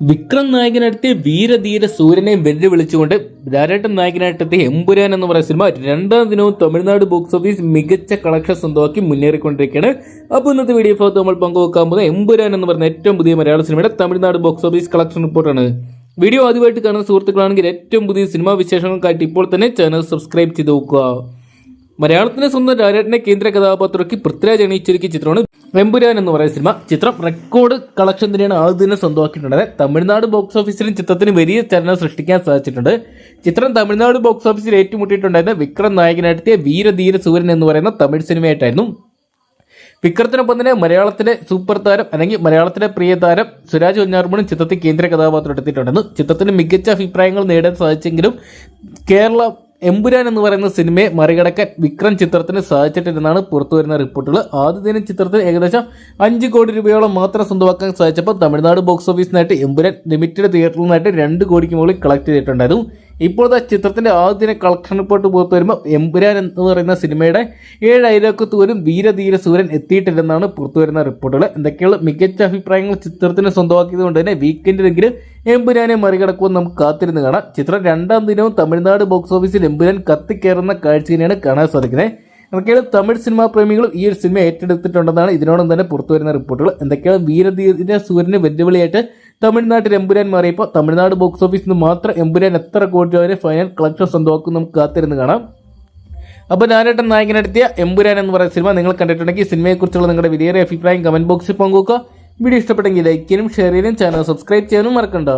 വിക്രം നായകനായിട്ട് വീരധീര സൂര്യനെ വെല്ലുവിളിച്ചുകൊണ്ട് ധാരാട്ടം നായകനായിട്ടെത്തിയ എമ്പുരാൻ എന്ന് പറയുന്ന സിനിമ രണ്ടാം ദിനവും തമിഴ്നാട് ബോക്സ് ഓഫീസ് മികച്ച കളക്ഷൻ സ്വന്തമാക്കി മുന്നേറിക്കൊണ്ടിരിക്കുകയാണ്. അപ്പോൾ ഇന്നത്തെ വീഡിയോ ഭാഗത്ത് നമ്മൾ പങ്കുവെക്കാൻ പോകുന്നത് എമ്പുരാൻ എന്ന് പറയുന്ന ഏറ്റവും പുതിയ മലയാള സിനിമയുടെ തമിഴ്നാട് ബോക്സ് ഓഫീസ് കളക്ഷൻ റിപ്പോർട്ടാണ് വീഡിയോ ആദ്യമായിട്ട് കാണുന്ന സുഹൃത്തുക്കളാണെങ്കിൽ ഏറ്റവും പുതിയ സിനിമാ വിശേഷങ്ങൾക്കായിട്ട് ഇപ്പോൾ തന്നെ ചാനൽ സബ്സ്ക്രൈബ് ചെയ്ത് നോക്കുക മലയാളത്തിലെ സ്വന്തം രാജേട്ടനെ കേന്ദ്ര കഥാപാത്രമാക്കി പൃഥ്വിരാജ് അണിയിച്ചൊരുക്കിയ ചിത്രമാണ് വെമ്പുരാൻ എന്ന് പറയുന്ന സിനിമ. ചിത്രം റെക്കോർഡ് കളക്ഷൻ തന്നെയാണ് ആദ്യം തന്നെ സ്വന്തമാക്കിയിട്ടുള്ളത്. തമിഴ്നാട് ബോക്സ് ഓഫീസിലും ചിത്രത്തിന് വലിയ ചലനം സൃഷ്ടിക്കാൻ സാധിച്ചിട്ടുണ്ട്. ചിത്രം തമിഴ്നാട് ബോക്സ് ഓഫീസിൽ ഏറ്റുമുട്ടിയിട്ടുണ്ടായിരുന്ന വിക്രം നായകനായിട്ടെത്തിയ വീരധീര സൂര്യൻ എന്ന് പറയുന്ന തമിഴ് സിനിമയായിട്ടായിരുന്നു. വിക്രത്തിനൊപ്പം തന്നെ മലയാളത്തിലെ സൂപ്പർ താരം അല്ലെങ്കിൽ മലയാളത്തിലെ പ്രിയ താരം സുരാജ് വഞ്ഞാറുമണും ചിത്രത്തിൽ കേന്ദ്ര കഥാപാത്രം എടുത്തിട്ടുണ്ടെന്ന് ചിത്രത്തിന് മികച്ച അഭിപ്രായങ്ങൾ നേടാൻ സാധിച്ചെങ്കിലും കേരള എമ്പുരാൻ എന്ന് പറയുന്ന സിനിമയെ മറികടക്കാൻ വിക്രം ചിത്രത്തിന് സാധിച്ചിട്ടില്ലെന്നാണ് പുറത്തുവരുന്ന റിപ്പോർട്ടുകൾ. ആദ്യ ദിനം ചിത്രത്തിന് ഏകദേശം അഞ്ച് കോടി രൂപയോളം മാത്രം സ്വന്തമാക്കാൻ സാധിച്ചപ്പോൾ തമിഴ്നാട് ബോക്സ് ഓഫീസിനായിട്ട് എമ്പുരാൻ ലിമിറ്റഡ് തിയേറ്ററിൽ നിന്നായിട്ട് രണ്ട് കോടിക്ക് മുകളിൽ കളക്ട് ചെയ്തിട്ടുണ്ടായിരുന്നു. ഇപ്പോഴത്തെ ചിത്രത്തിന്റെ ആദ്യ കളക്ഷൻ റിപ്പോർട്ട് പുറത്തു വരുമ്പോൾ എമ്പുരാൻ എന്ന് പറയുന്ന സിനിമയുടെ ഏഴ് അയലോക്കത്ത് പോലും വീരധീര സൂര്യൻ എത്തിയിട്ടില്ലെന്നാണ് പുറത്തു വരുന്ന റിപ്പോർട്ടുകൾ എന്തൊക്കെയുള്ള മികച്ച അഭിപ്രായങ്ങൾ ചിത്രത്തിന് സ്വന്തമാക്കിയത് കൊണ്ട് തന്നെ വീക്കെൻഡിലെങ്കിലും എമ്പുരാനെ മറികടക്കുമെന്ന് നമുക്ക് കാത്തിരുന്ന് കാണാം. ചിത്രം രണ്ടാം ദിനവും തമിഴ്നാട് ബോക്സ് ഓഫീസിൽ എമ്പുരാൻ കത്തിക്കയറുന്ന കാഴ്ച തന്നെയാണ് കാണാൻ സാധിക്കുന്നത്. എന്തൊക്കെയാണ് തമിഴ് സിനിമാ പ്രേമികളും ഈ ഒരു സിനിമ ഏറ്റെടുത്തിട്ടുണ്ടെന്നാണ് ഇതിനോടൊപ്പം തന്നെ പുറത്തു വരുന്ന റിപ്പോർട്ടുകൾ എന്തൊക്കെയാണ് വീരധീര സൂര്യന് വെല്ലുവിളിയായിട്ട് തമിഴ്നാട്ടിൽ എമ്പുരാൻ മാറിയപ്പോൾ തമിഴ്നാട് ബോക്സ് ഓഫീസിൽ നിന്ന് മാത്രം എമ്പുരാൻ എത്ര കോടി വരെ ഫൈനൽ കളക്ഷൻ സ്വന്തമാക്കും നമുക്ക് കാത്തിരുന്ന് കാണാം. അപ്പോൾ ഞാനേട്ടൻ നായകനെടുത്തിയ എമ്പുരാൻ എന്ന് പറയുന്ന സിനിമ നിങ്ങൾ കണ്ടിട്ടുണ്ടെങ്കിൽ സിനിമയെക്കുറിച്ചുള്ള നിങ്ങളുടെ വിലയേറിയ അഭിപ്രായം കമന്റ് ബോക്സിൽ പങ്കുവെക്കുക. വീഡിയോ ഇഷ്ടപ്പെട്ടെങ്കിൽ ലൈക്ക് ചെയ്യാനും ഷെയർ ചെയ്യാനും ചാനൽ സബ്സ്ക്രൈബ് ചെയ്യാനും മറക്കണ്ട.